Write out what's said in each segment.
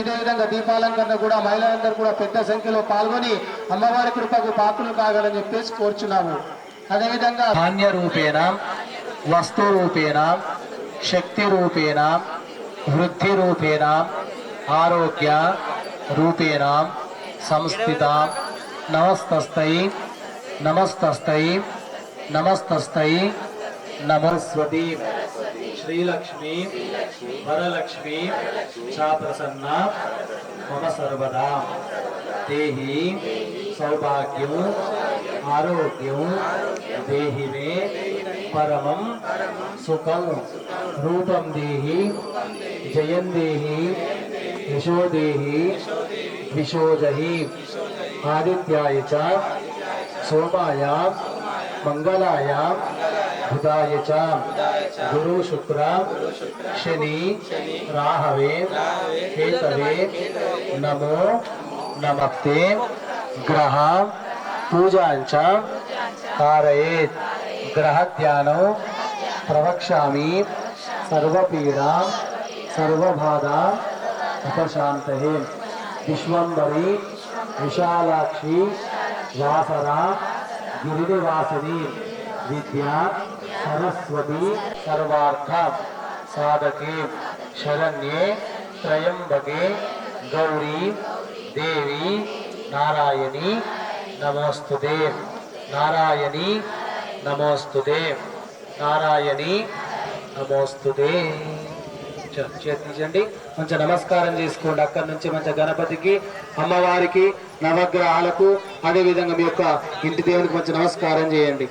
ఇదే విధంగా దీపాలంకరణ కూడా మహిళలందరూ కూడా పెద్ద సంఖ్యలో పాల్గొని అమ్మవారి కృపకు పాత్రలు కాగలని చెప్పేసి కోరుచున్నాము. అదేవిధంగా ధాన్య రూపేణ వస్తు రూపేణ శక్తి రూపేణ వృద్ధి రూపేణ ఆరోగ్య రూపేణ సంస్థిత నమస్తస్థై నమస్తస్థై నమస్తస్థై నమస్వతి శ్రీలక్ష్మి. वरलक्ष्मी चा प्रसन्ना मम सर्वदा। ते सौभाग्यम सौभाग्यों देहि मे परमं सुखम रूपम देहि, जयं देहि, यशो देहि विशोजहि आदित्याय च बुधाय च गुरु शुक्र शनि राहवे हेतवे नमो नमक्ते ग्रह पूजा पूजाञ्च कारयेत् ग्रहध्यानो प्रवक्षा सर्वपीडा सर्वबाधा उपशान्तये विश्वंबरी विशालाक्षी वासरा गिरिनिवासिनी विद्या సరస్వతి సర్వార్థ సాధకే శరణ్యే త్రయంబకే గౌరీ దేవి నారాయణి నమోస్తుదే నారాయణి నమోస్తుదే నారాయణి నమోస్తుదే చేతించండి మంచి నమస్కారం చేసుకోండి. అక్కడి నుంచి మంచి గణపతికి అమ్మవారికి నవగ్రహాలకు అదేవిధంగా మీ యొక్క ఇంటి దేవునికి మంచి నమస్కారం చేయండి.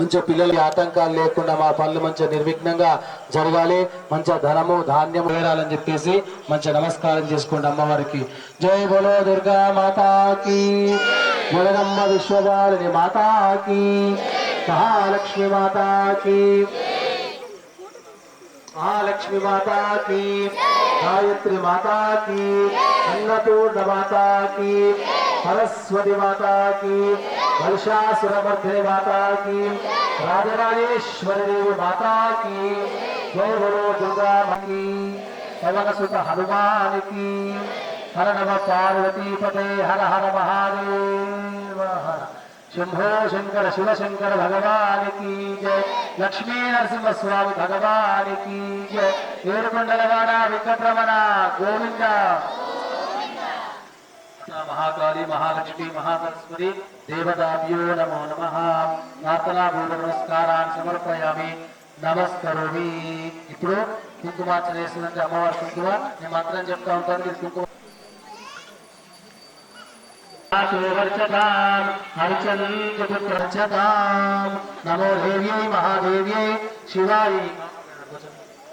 మంచిగా పిల్లలకి ఆటంకాలు లేకుండా మా పనులు మంచిగా నిర్విఘ్నంగా జరగాలి. మంచిగా ధనము ధాన్యము వేరాలని చెప్పేసి మంచిగా నమస్కారం చేసుకోండి అమ్మవారికి. జై బోలో దుర్గా మాతాకి. జగదమ్మ విశ్వదాలని మాతాకి. మహాలక్ష్మి మాతాకి. మహాలక్ష్మి మాతాకి. గాయత్రి మాతాకి. అన్నపూర్ణ మాతాకి. సరస్వతి మాతాకి. महिषासुरमर्धे माता की। राजराजेश्वर देव माता की। जय बोलो दुर्गा की। पवन सुत हनुमान की। हर नम पार्वती पते, हर हर महादेव। हर शंभो शंकर, शिव शंकर भगवान की जय। लक्ष्मी नरसिंह स्वामी भगवान की जय। वेरुमंडलवाड़ा वेंकटरमण गोविंदा। మహాకాళి మహాలక్ష్మి మహాసరస్వతి దేవతాభ్యో నమో నమ. ప్రార్థనాభూత నమస్కారాన్ని సమర్పయామి. నమస్కరోమి. ఇప్పుడు కుంకుమార్చన చేసినట్టు అమ్మవారి కుంకుమ. నేను మంత్రం చెప్తా ఉంటాను మీరు కుంకుమ నమో దేవ్యై మహాదేవ్యై శివాయి.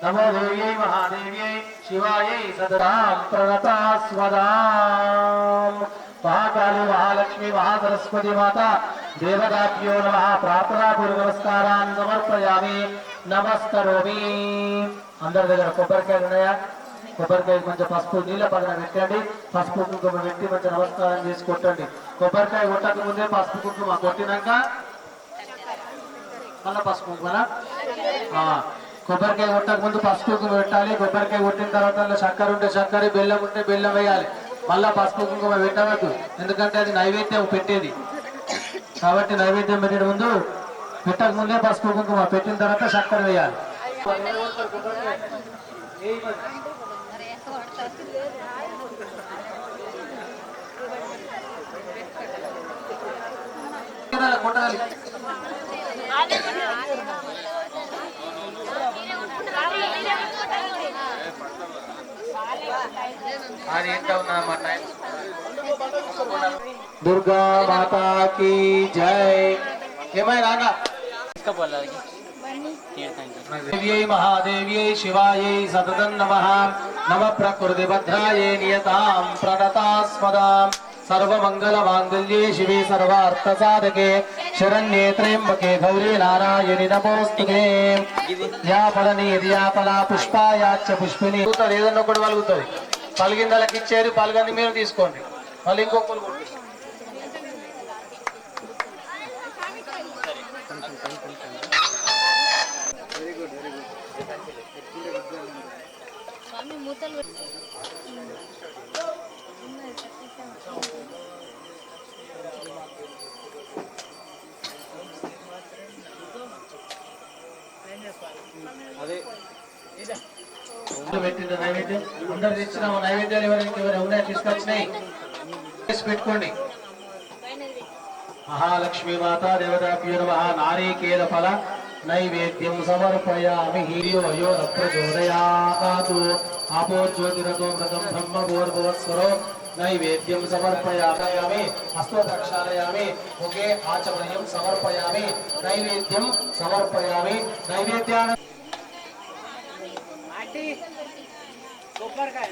नमो देव्यै महादेव्यै शिवायै सदतां प्रणता स्वदाम् महाकाली महालक्ष्मी महासरस्वती माता देवताभ्यो नमः प्रार्थनापूर्वक नमस्कारान् समर्पयामि నమస్కరోమి అందరి దగ్గర కొబ్బరికాయలు ఉన్నాయా కొబ్బరికాయ కొంచెం పసుపు నీళ్ళ పక్కన పెట్టండి పసుపు కుంకుమ పెట్టి మంచి నమస్కారం చేసి కొట్టండి కొబ్బరికాయ కొట్టక ముందే పసుపు కుంకుమ కొట్టినాక మళ్ళీ పసుపు కుంకుమనా ఆ, కొబ్బరికాయ కొట్టక ముందు పసుపు కుంకుమ పెట్టాలి. కొబ్బరికాయ కొట్టిన తర్వాత చక్కెర ఉంటే చక్కెర బెల్లం ఉంటే బెల్లం వేయాలి. మళ్ళా పసుపు కుంకుమ పెట్టవద్దు. ఎందుకంటే అది నైవేద్యం పెట్టేది. కాబట్టి నైవేద్యం పెట్టే ముందు పెట్టక ముందే పసుపు కుంకుమ పెట్టిన తర్వాత చక్కెర వేయాలి. కొట్టాలి. దుర్గా మాతాకి జై. ఏమైనా దేవ్యై మహాదేవ్యై శివాయై సతతం నమ. నమ ప్రకృతి భద్రాయే నియతాం ప్రణతాస్మదాం. సర్వమంగళ మాంగళ్యే శివే సర్వార్థ సాధకే. శరణ్యే త్రయంబకే గౌరీ నారాయణి నమోస్తుతే యాపలని యాపలా పుష్పాయాచ పుష్పిని. పలుకుతుంది ఏదన్నా ఒకటి పలుకుతుంది పలిగిందలకి ఇచ్చేరు పలగంది మీరు తీసుకోండి. మళ్ళీ ఇంకొకరు పెట్టిన నైవేద్యం? అందరు తెచ్చిన నైవేద్యాలు ఎవరికి ఎవరు ఉన్నాయో తీసుకొచ్చినాయి? పెట్టుకోండి. మహాలక్ష్మి మాత మహాలక్ష్మీ దేవతాభ్యో నమ. నారీకేల ఫల నైవేద్యం సమర్పయామి. హీర్యో యో న ప్రచోదయాతు. ఆపో జ్యోతిరతో మృతం బ్రహ్మ భూర్భువత్స్వరో నైవేద్యం సమర్పయామి. హస్తో ప్రక్షాళయామి ఒకే ఆచమయం సమర్పయామి. నైవేద్యం సమర్పయామి. నైవేద్యాన నైవేద్యాన్ని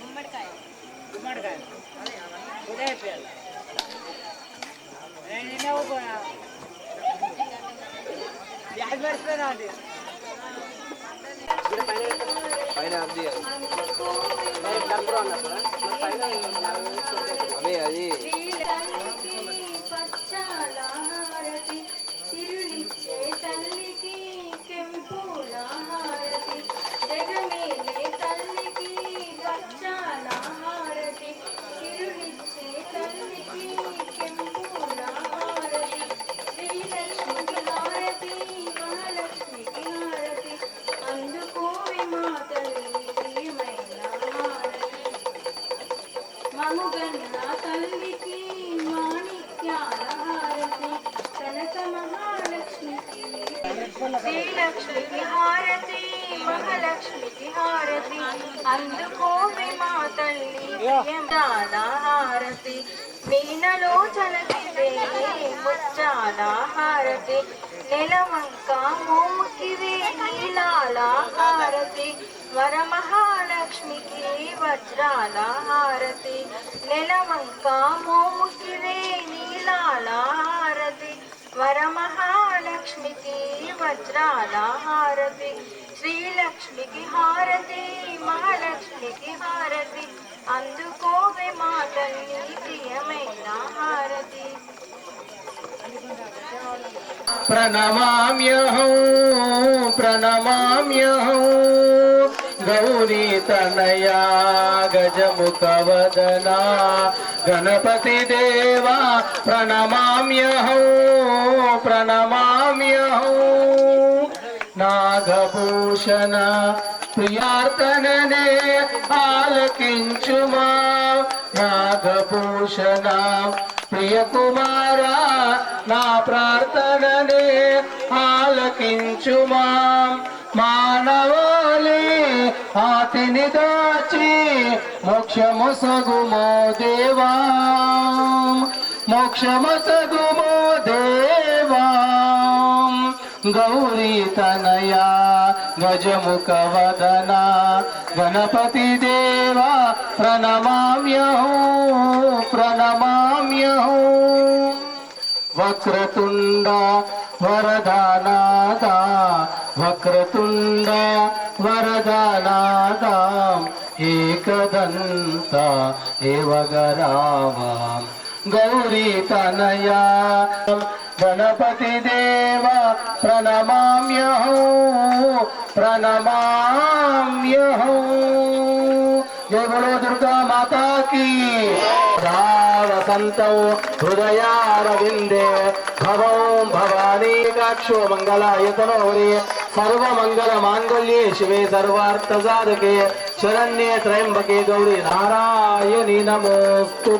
గుమ్మడికాయ. గుమ్మడికాయ. నిన్న యాభై పడిపోయినా అండి పైన అది అదే. అది శ్రీలక్ష్మికి హారతి మహాలక్ష్మికి హారతి అందుకోవి మా తల్లి ప్రియంగాల హారతి మీనలోచనకి ముచ్చాల హారతి నెలవంక మోముకివే నీలాల హారతి వరమహాలక్ష్మికి వజ్రాల హారతి నెలవంక మోముకివే నీలాల హారతి వరమహాలక్ష్మికి వజ్రాల హారతి శ్రీలక్ష్మికి హారతి మహాలక్ష్మికి హారతి అందుకోవే మా తల్లి ప్రియమైన హారతి ప్రణమామ్యహం ప్రణమామ్యహం గౌరీ తనయా గజముఖవదనా గణపతి దేవా ప్రణమామ్యహం ప్రణమామ్యహం. నాగభూషణ ప్రియార్తననే ఆలకించుమా. నాగభూషణ ప్రియ కుమారా నా ప్రార్థననే ఆలకించుమా. మానవ ఆతిని దాచి మోక్షము సగుమో దేవా. మోక్షము సగుమో దేవా. గౌరీ తనయా గజముఖ వదన గణపతి దేవా ప్రణమామ్యహో ప్రణమామ్యహో. వక్రతుండ వరదానా వక్రతుండ వరదానాద ఏకదంత ఏవగరామ గౌరీ తనయా గణపతి దేవ ప్రణమామ్యహ ప్రణమామ్యహ. జయ బలో దుర్గా మాతా కీ వసంతౌ హృదయారవిందే భవం భవానీ కాక్షో మంగళాయతనోరే సర్వమంగళ మాంగళ్యే శివే సర్వార్థ సాధకే శరణ్యే త్రయంబకే గౌరీ నారాయణి నమోస్తు.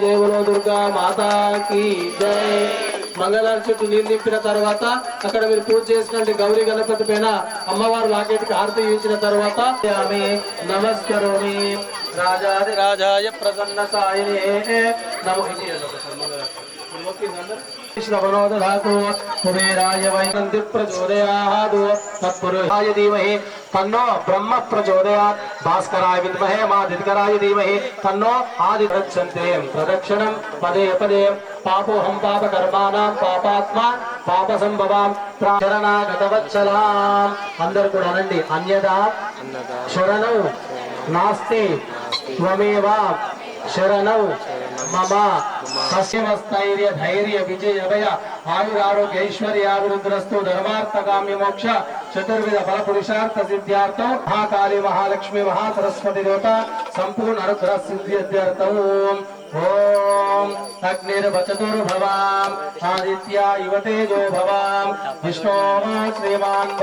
దేవుల దుర్గా మాతాకి జై. మంగళాల చుట్టూ నీళ్ళు నింపిన తర్వాత అక్కడ మీరు పూజ చేసినటువంటి గౌరీ గణపతి పైన అమ్మవారు లాకెట్కి హారతి ఇచ్చిన తర్వాత ఆమె నమస్కరోమి. రాజాది రాజాయ ప్రసన్న సాయినే. నమో ఇది ఒకసారి మంగళారతి. శ్రవణోదధాతు కుబేరాయ వైనంది ప్రచోదయాదు తత్పురుషాయ ధీమహి తన్నో బ్రహ్మ ప్రచోదయాత్. భాస్కరాయ విద్మహే మాదిత్కరాయ ధీమహి తన్నో ఆది ప్రచ్చంతే ప్రదక్షిణం పదే పదే. పాపోహం పాపకర్మాణం పాపాత్మ పాప సంభవాం శరణాగతవత్సలాం అందరు కూడా అనండి అన్యదా? శరణం. నాస్తి. త్వమేవ శరణం. మమ సస్యమస్థైర్య ధైర్య విజయ అభయ ఆయురారోగ్య ధర్మార్థ కామ్య మోక్ష చతుర్విధ ఫల పురుషార్థ సిద్ధ్యార్థం మహాకాళి మహాలక్ష్మి మహాసరస్వతి దేవత సంపూర్ణ అనుగ్రహ సిద్ధ్యర్థం. ॐ अग्निर्वचतुर्भवाम् आदित्या इव तेजो भवाम् विष्णोः श्रीमान्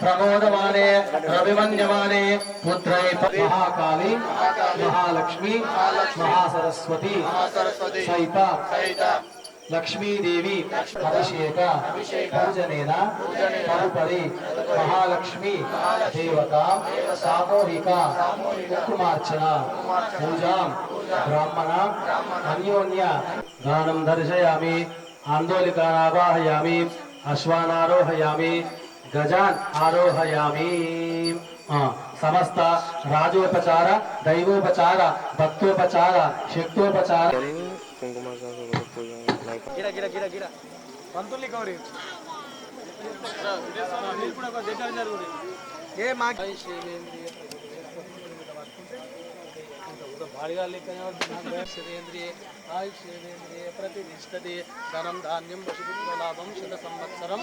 प्रमोदमाने रविमन्यमाने पुत्रै महाकाली महालक्ष्मी महासरस्वती सहिता లక్ష్మీదేవి అభిషేక పూజనేన తదుపరి మహాలక్ష్మి దేవత సామూహిక కుంకుమార్చన పూజాం బ్రాహ్మణ అన్యోన్య దానం దర్శయామి ఆందోళికానావాహయామి అశ్వానారోహయామి గజాన్ ఆరోహయామి. సమస్త రాజోపచార దైవోపచార భక్తోపచార శక్తోపచార. గిడ గిడ గిడ పంతుల్ని కౌరి. ఏ మా ధనం ధాన్యం లాభం శత సంవత్సరం.